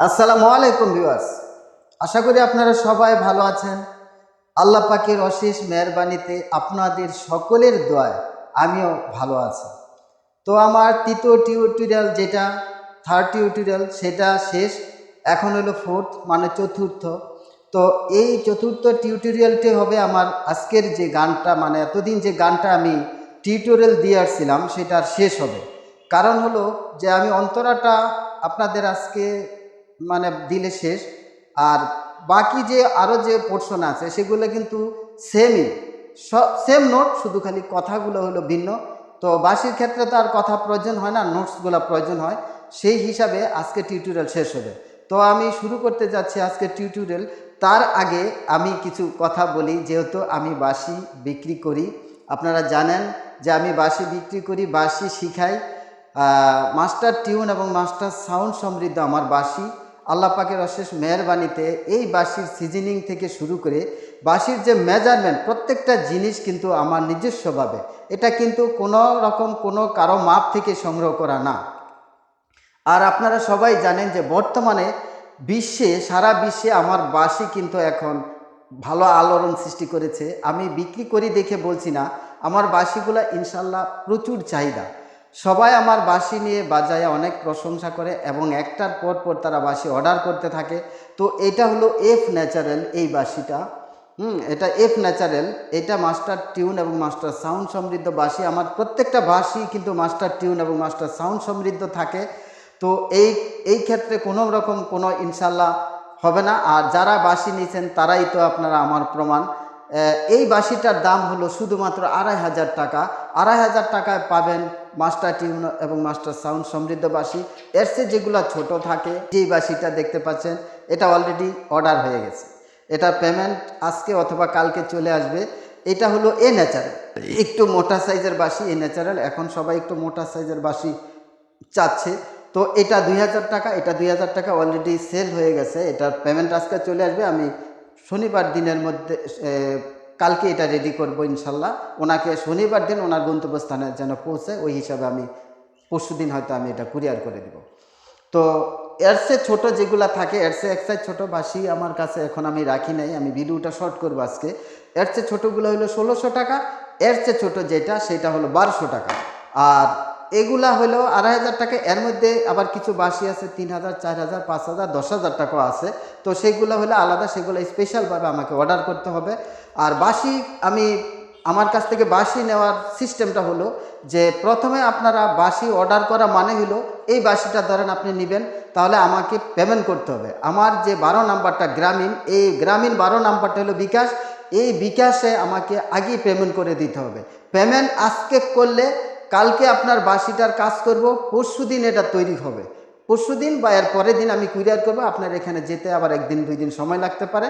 আসসালামু আলাইকুম ভিউয়ার্স। আশা করি আপনারা সবাই ভালো আছেন। আল্লাহ পাকের অশেষ মেহরবানিতে আপনাদের সকলের দোয়ায় আমিও ভালো আছি। তো আমার তৃতীয় টিউটোরিয়াল যেটা থার্ড টিউটোরিয়াল সেটা শেষ। এখন হলো ফোর্থ মানে চতুর্থ। তো এই চতুর্থ টিউটোরিয়ালটি হবে আমার আজকের যে গানটা মানে এতদিন যে গানটা আমি টিউটোরিয়াল দিয়ে আসছিলাম, সেটার শেষ হবে। কারণ হলো যে আমি অন্তরাটা আপনাদের আজকে মানে দিলে শেষ। আর বাকি যে আরও যে পোর্শন আছে, সেগুলো কিন্তু সেমই সেম নোট শুধু খালি কথাগুলো হলো ভিন্ন। তো বাসির ক্ষেত্রে তো আর কথা প্রয়োজন হয় না নোটসগুলো প্রয়োজন হয়। সেই হিসাবে আজকে টিউটোরিয়াল শেষ হবে। তো আমি শুরু করতে যাচ্ছি আজকে টিউটোরিয়াল তার আগে আমি কিছু কথা বলি, যেহেতু আমি বাসি বিক্রি করি। আপনারা জানেন যে আমি বাসি বিক্রি করি, বাসি শিখাই। মাস্টার টিউন এবং মাস্টার সাউন্ড সমৃদ্ধ আমার বাসি। আল্লাহ পাকের অশেষ মেহরবানিতে এই বাঁশির সিজনিং থেকে শুরু করে বাঁশির যে মেজারমেন্ট প্রত্যেকটা জিনিস কিন্তু আমার নিজস্বভাবে। এটা কিন্তু কোনো রকম কোনো কারও মাপ থেকে সংগ্রহ করা না। আর আপনারা সবাই জানেন যে বর্তমানে বিশ্বে, সারা বিশ্বে আমার বাঁশি কিন্তু এখন ভালো আলোড়ন সৃষ্টি করেছে। আমি বিক্রি করি দেখে বলছি না, আমার বাঁশিগুলো ইনশাল্লাহ প্রচুর চাহিদা। সবাই আমার বাঁশি নিয়ে বাজায় অনেক প্রশংসা করে এবং একটার পর পর তারা বাঁশি অর্ডার করতে থাকে। তো এটা হলো এফ ন্যাচারাল এই বাঁশিটা। হুম, এটা এফ ন্যাচারাল এটা মাস্টার টিউন এবং মাস্টার সাউন্ড সমৃদ্ধ বাসি আমার প্রত্যেকটা বাঁশি কিন্তু মাস্টার টিউন এবং মাস্টার সাউন্ড সমৃদ্ধ থাকে। তো এই এই ক্ষেত্রে কোনো রকম কোনো ইনশাল্লাহ হবে না। আর যারা বাঁশি নিয়েছেন তারাই তো আপনারা আমার প্রমাণ। এই বাঁশিটার দাম হলো শুধুমাত্র আড়াই হাজার টাকা। আড়াই হাজার টাকায় পাবেন মাস্টার টিউন এবং মাস্টার সাউন্ড সমৃদ্ধ বাঁশি। এর চেয়ে যেগুলো ছোট থাকে, যেই বাঁশিটা দেখতে পাচ্ছেন, এটা অলরেডি অর্ডার হয়ে গেছে। এটা পেমেন্ট আজকে অথবা কালকে চলে আসবে। এটা হলো এ ন্যাচারাল একটু মোটা সাইজের বাঁশি এ ন্যাচারাল এখন সবাই একটু মোটা সাইজের বাঁশি চাচ্ছে। তো এটা দুই হাজার টাকা, এটা দুই হাজার টাকা অলরেডি সেল হয়ে গেছে। এটার পেমেন্ট আজকে চলে আসবে। আমি শনিবার দিনের মধ্যে কালকে এটা রেডি করব ইনশাল্লাহ। ওনাকে শনিবার দিন ওনার গন্তব্যস্থানে যেন পৌঁছে, ওই হিসাবে আমি পরশু দিন হয়তো আমি এটা কুরিয়ার করে দিব। তো এর সে ছোটো যেগুলো থাকে এরসে এক সাইজ ছোটো বাসি আমার কাছে এখন আমি রাখি নাই, আমি ভিডিওটা শর্ট করব আজকে। এর চেয়ে ছোটোগুলো হলো ষোলোশো টাকা, এর চেয়ে ছোটো যেটা, সেটা হলো বারোশো টাকা। আর এগুলা হলো আড়াই হাজার টাকা। এর মধ্যে আবার কিছু বাসি আছে, তিন হাজার, চার হাজার, পাঁচ হাজার, দশ হাজার টাকাও আছে। তো সেগুলো হলে আলাদা, সেগুলো স্পেশালভাবে আমাকে অর্ডার করতে হবে। আর বাসি, আমি আমার কাছ থেকে বাসি নেওয়ার সিস্টেমটা হলো যে প্রথমে আপনারা বাসি অর্ডার করা মানে হলো এই বাসিটা ধরেন আপনি নেবেন, তাহলে আমাকে পেমেন্ট করতে হবে। আমার যে বারো নাম্বারটা গ্রামীণ, এই গ্রামীণ বারো নাম্বারটা হলো বিকাশ। এই বিকাশে আমাকে আগেই পেমেন্ট করে দিতে হবে। পেমেন্ট আজকে করলে কালকে আপনার বাসিটার কাজ করব, পরশু দিন এটা তৈরি হবে। পরশু দিন বা এর পরের দিন আমি কুরিয়ার করব, আপনার এখানে যেতে আবার একদিন, দুই দিন সময় লাগতে পারে।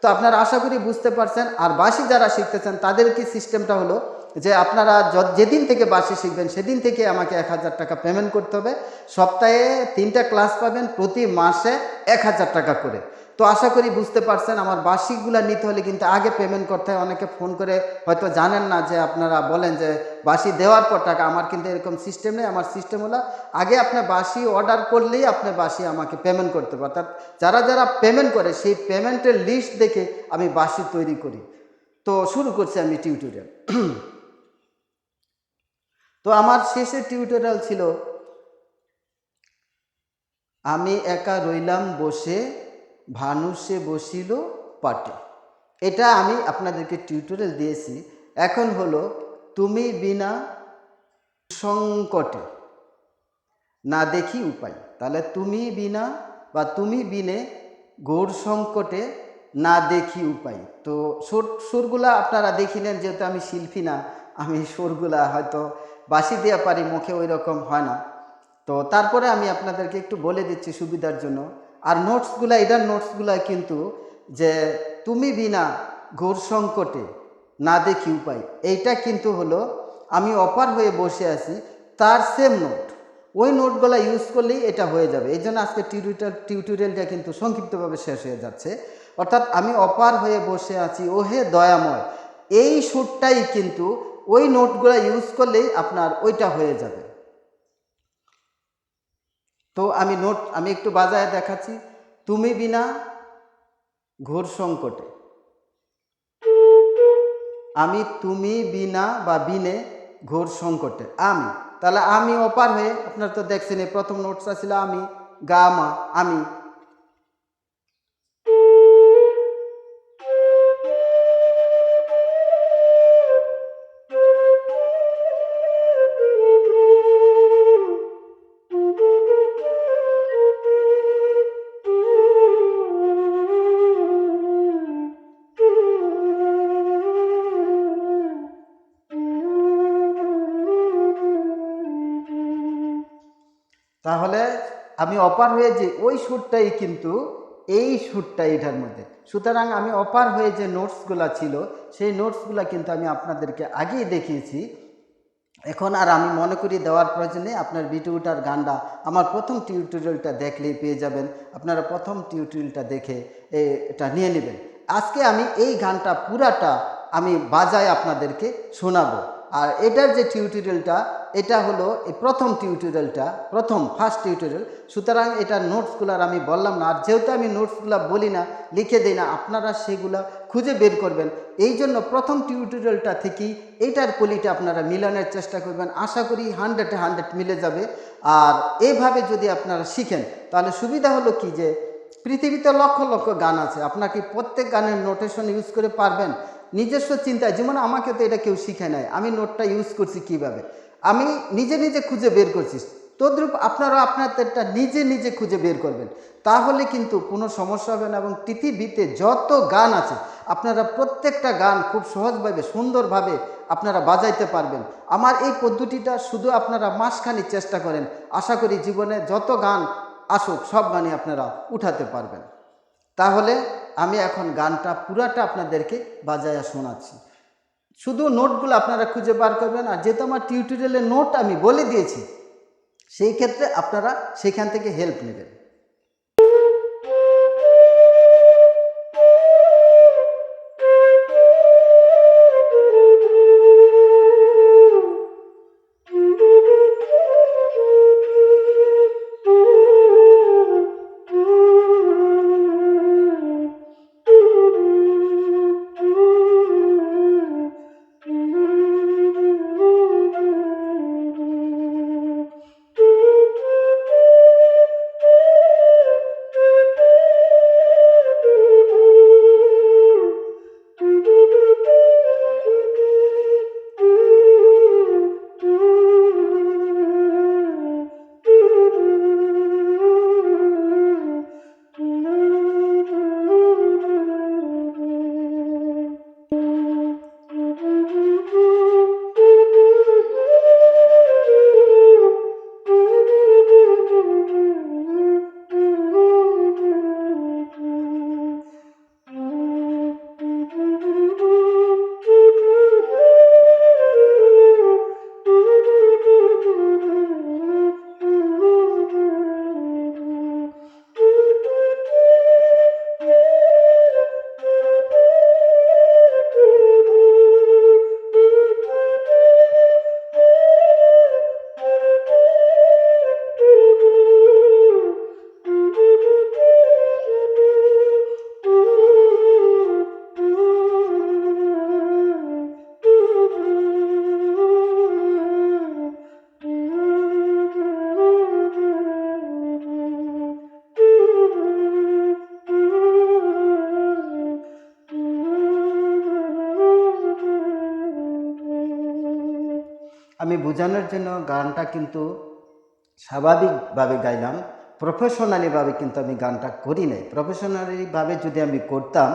তো আপনারা আশা করি বুঝতে পারছেন, আর বাসি যারা শিখতেছেন, তাদের কি সিস্টেমটা হলো যে আপনারা যেদিন থেকে বাসি শিখবেন, সেদিন থেকে আমাকে এক হাজার টাকা পেমেন্ট করতে হবে। সপ্তাহে তিনটা ক্লাস পাবেন, প্রতি মাসে এক হাজার টাকা করে। তো আশা করি বুঝতে পারছেন, আমার বাসিকগুলো নিতে হলে কিন্তু আগে পেমেন্ট করতে হয়। অনেকে ফোন করে হয়তো জানেন না যে আপনারা বলেন যে বাসি দেওয়ার পর টাকা, আমার কিন্তু এরকম সিস্টেম নেই। আমার সিস্টেম হলো আগে আপনি বাসি অর্ডার করলেই আপনি বাসি আমাকে পেমেন্ট করতে পারেন অর্থাৎ যারা যারা পেমেন্ট করে, সেই পেমেন্টের লিস্ট দেখে আমি বাসি তৈরি করি। তো শুরু করছি আমি টিউটোরিয়াল তো আমার শেষের টিউটোরিয়াল ছিল, আমি একা রইলাম বসে ভানুষে বসিল পাটে। এটা আমি আপনাদেরকে টিউটোরিয়াল দিয়েছি। এখন হলো তুমি বিনা সংকটে না দেখি উপায়। তাহলে তুমি বিনা বা তুমি বিনে গৌর সংকটে না দেখি উপায়। তো সুর সুরগুলা আপনারা দেখিলেন যেহেতু আমি শিল্পী না, আমি সুরগুলা হয়তো বাসি দেওয়া পারি, মুখে ওই রকম হয় না। তো তারপরে আমি আপনাদেরকে একটু বলে দিচ্ছি সুবিধার জন্য। আর নোটসগুলা এটার নোটসগুলা কিন্তু যে তুমি বিনা ঘোর সংকটে না দেখি উপায়, এইটা কিন্তু হলো আমি অপার হয়ে বসে আছি তার সেম নোট ওই নোটগুলা ইউজ করলেই এটা হয়ে যাবে। এই জন্য আজকে টিউটোরিয়াল টিউটোরিয়ালটা কিন্তু সংক্ষিপ্তভাবে শেষ হয়ে যাচ্ছে। অর্থাৎ আমি অপার হয়ে বসে আছি, ওহে দয়াময়, এই সুরটাই কিন্তু ওই নোটগুলো ইউজ করলেই আপনার ওইটা হয়ে যাবে। তো আমি নোট, আমি একটু বাজায় দেখাচ্ছি। তুমি বিনা ঘোর সংকটে। আমি তুমি বিনা বা বিনে ঘোর সংকটে। আমি, তাহলে আমি অপার হয়ে, আপনার তো দেখছেন প্রথম নোটসটা ছিল আমি, গা, মা, আমি। তাহলে আমি অপার হয়ে যে ওই সুরটাই কিন্তু এই সুরটা এটার মধ্যে। সুতরাং আমি অপার হয়ে যে নোটসগুলা ছিল, সেই নোটসগুলো কিন্তু আমি আপনাদেরকে আগেই দেখিয়েছি। এখন আর আমি মনে করি দেওয়ার প্রয়োজনে আপনার ভিডিওটার গানটা, আমার প্রথম টিউটোরিয়ালটা দেখলেই পেয়ে যাবেন। আপনারা প্রথম টিউটোরিয়ালটা দেখে এটা নিয়ে নেবেন। আজকে আমি এই গানটা পুরাটা আমি বাজায় আপনাদেরকে শোনাবো। আর এটার যে টিউটোরিয়ালটা এটা হলো এই প্রথম টিউটোরিয়ালটা প্রথম ফার্স্ট টিউটোরিয়াল সুতরাং এটা নোটসগুলার আমি বললাম না, আর যেহেতু আমি নোটসগুলো বলি না, লিখে দিই না, আপনারা সেগুলা খুঁজে বের করবেন। এই জন্য প্রথম টিউটোরিয়ালটা থেকেই এইটার কোয়ালিটি আপনারা মিলানোর চেষ্টা করবেন। আশা করি হান্ড্রেডে হান্ড্রেড মিলে যাবে। আর এভাবে যদি আপনারা শিখেন, তাহলে সুবিধা হলো কি যে, পৃথিবীতে লক্ষ লক্ষ গান আছে। আপনার কি প্রত্যেক গানের নোটেশন ইউজ করে পারবেন? নিজস্ব চিন্তায়, যেমন আমাকে তো এটা কেউ শিখে নেয় আমি নোটটা ইউজ করছি কীভাবে? আমি নিজে নিজে খুঁজে বের করছি। তদ্রূপ আপনারা আপনাদেরটা নিজে নিজে খুঁজে বের করবেন। তাহলে কিন্তু কোনো সমস্যা হবে না এবং পৃথিবীতে যত গান আছে, আপনারা প্রত্যেকটা গান খুব সহজভাবে, সুন্দরভাবে আপনারা বাজাইতে পারবেন। আমার এই পদ্ধতিটা শুধু আপনারা মাসখানি চেষ্টা করেন। আশা করি জীবনে যত গান আসুক, সব গানই আপনারা উঠাতে পারবেন। তাহলে আমি এখন গানটা পুরাটা আপনাদেরকে বাজায়া শোনাচ্ছি। শুধু নোটগুলো আপনারা খুঁজে বার করবেন, আর যেহেতু আমার টিউটোরিয়ালের নোট আমি বলে দিয়েছি, সেই ক্ষেত্রে আপনারা সেখান থেকে হেল্প নেবেন। আমি বোঝানোর জন্য গানটা কিন্তু স্বাভাবিকভাবে গাইলাম, প্রফেশনালিভাবে কিন্তু আমি গানটা করি নাই। প্রফেশনালিভাবে যদি আমি করতাম,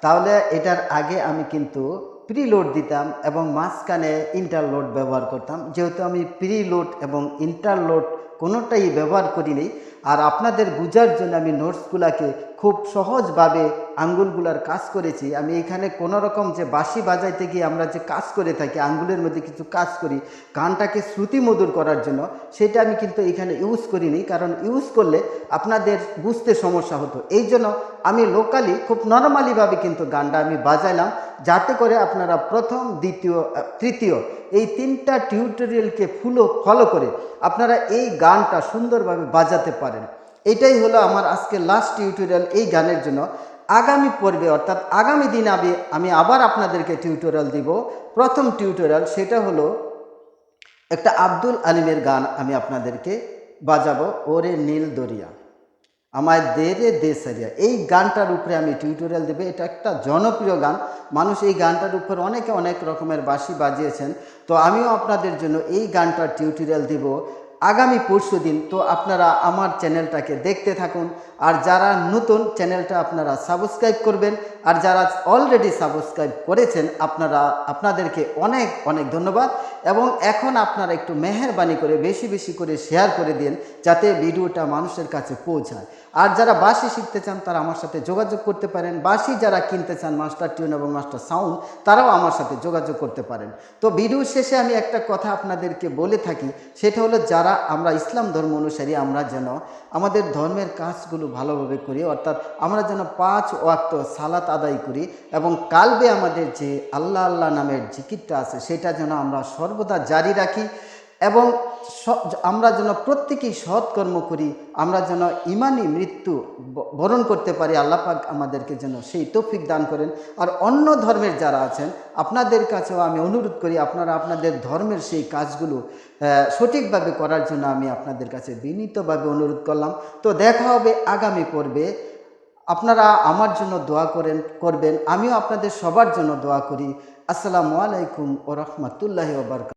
তাহলে এটার আগে আমি কিন্তু প্রি লোড দিতাম এবং মাঝখানে ইন্টারলোড ব্যবহার করতাম। যেহেতু আমি প্রি লোড এবং ইন্টারলোড কোনোটাই ব্যবহার করিনি আর আপনাদের বোঝার জন্য আমি নোটসগুলাকে খুব সহজভাবে আঙ্গুলগুলার কাজ করেছি। আমি এখানে কোনো রকম যে বাঁশি বাজাইতে গিয়ে আমরা যে কাজ করে থাকি, আঙ্গুলের মধ্যে কিছু কাজ করি, গানটাকে শ্রুতিমধুর করার জন্য, সেটা আমি কিন্তু এখানে ইউজ করিনি। কারণ ইউজ করলে আপনাদের বুঝতে সমস্যা হতো। এই জন্য আমি লোকালি খুব নর্মালিভাবে কিন্তু গানটা আমি বাজাইলাম, যাতে করে আপনারা প্রথম, দ্বিতীয় তৃতীয় এই তিনটা টিউটোরিয়ালকে ফুলো ফলো করে আপনারা এই গানটা সুন্দরভাবে বাজাতে পারেন। এটাই হলো আমার আজকে লাস্ট টিউটোরিয়াল এই গানের জন্য। আগামী পর্বে, অর্থাৎ আগামী দিন আমি আমি আবার আপনাদেরকে টিউটোরিয়াল দিব। প্রথম টিউটোরিয়াল সেটা হলো একটা আব্দুল আলিমের গান আমি আপনাদেরকে বাজাবো। ওরে নীল দরিয়া, আমায় দে রে দে সারিয়া। এই গানটার উপরে আমি টিউটোরিয়াল দেবে। এটা একটা জনপ্রিয় গান। মানুষ এই গানটার উপর অনেকে অনেক রকমের বাঁশি বাজিয়েছেন। তো আমিও আপনাদের জন্য এই গানটার টিউটোরিয়াল দিব। আগামী পরশু দিন তো আপনারা আমার চ্যানেলটাকে দেখতে থাকুন। আর যারা নতুন চ্যানেলটা আপনারা সাবস্ক্রাইব করবেন। আর যারা অলরেডি সাবস্ক্রাইব করেছেন, আপনারা, আপনাদেরকে অনেক অনেক ধন্যবাদ। এবং এখন আপনারা একটু মেহরবানি করে, বেশি বেশি করে শেয়ার করে দিন, যাতে ভিডিওটা মানুষের কাছে পৌঁছায়। আর যারা বাঁশি শিখতে চান, তারা আমার সাথে যোগাযোগ করতে পারেন। বাঁশি যারা কিনতে চান মাস্টার টিউন এবং মাস্টার সাউন্ড তারাও আমার সাথে যোগাযোগ করতে পারেন। তো ভিডিও শেষে আমি একটা কথা আপনাদেরকে বলে থাকি, সেটা হলো যারা আমরা ইসলাম ধর্ম অনুসারী আমরা যেন আমাদের ধর্মের কাজগুলো ভালোভাবে করি, অর্থাৎ আমরা যেন পাঁচ ওয়াক্ত সালাত আদায় করি এবং কালবে আমাদের যে আল্লাহ আল্লাহ নামের জিকিরটা আছে, সেটা যেন আমরা সর্বদা জারি রাখি। এবং আমরা যেন প্রত্যেকেই সৎকর্ম করি, আমরা যেন ইমানি মৃত্যু বরণ করতে পারি, আল্লাহ পাক আমাদেরকে যেন সেই তৌফিক দান করেন। আর অন্য ধর্মের যারা আছেন, আপনাদের কাছেও আমি অনুরোধ করি, আপনারা আপনাদের ধর্মের সেই কাজগুলো সঠিকভাবে করার জন্য আমি আপনাদের কাছে বিনীতভাবে অনুরোধ করলাম। তো দেখা হবে আগামী পর্বে। আপনারা আমার জন্য দোয়া করেন, করবেন, আমিও আপনাদের সবার জন্য দোয়া করি। আসসালামু আলাইকুম ও রহমতুল্লাহ ওবরকাত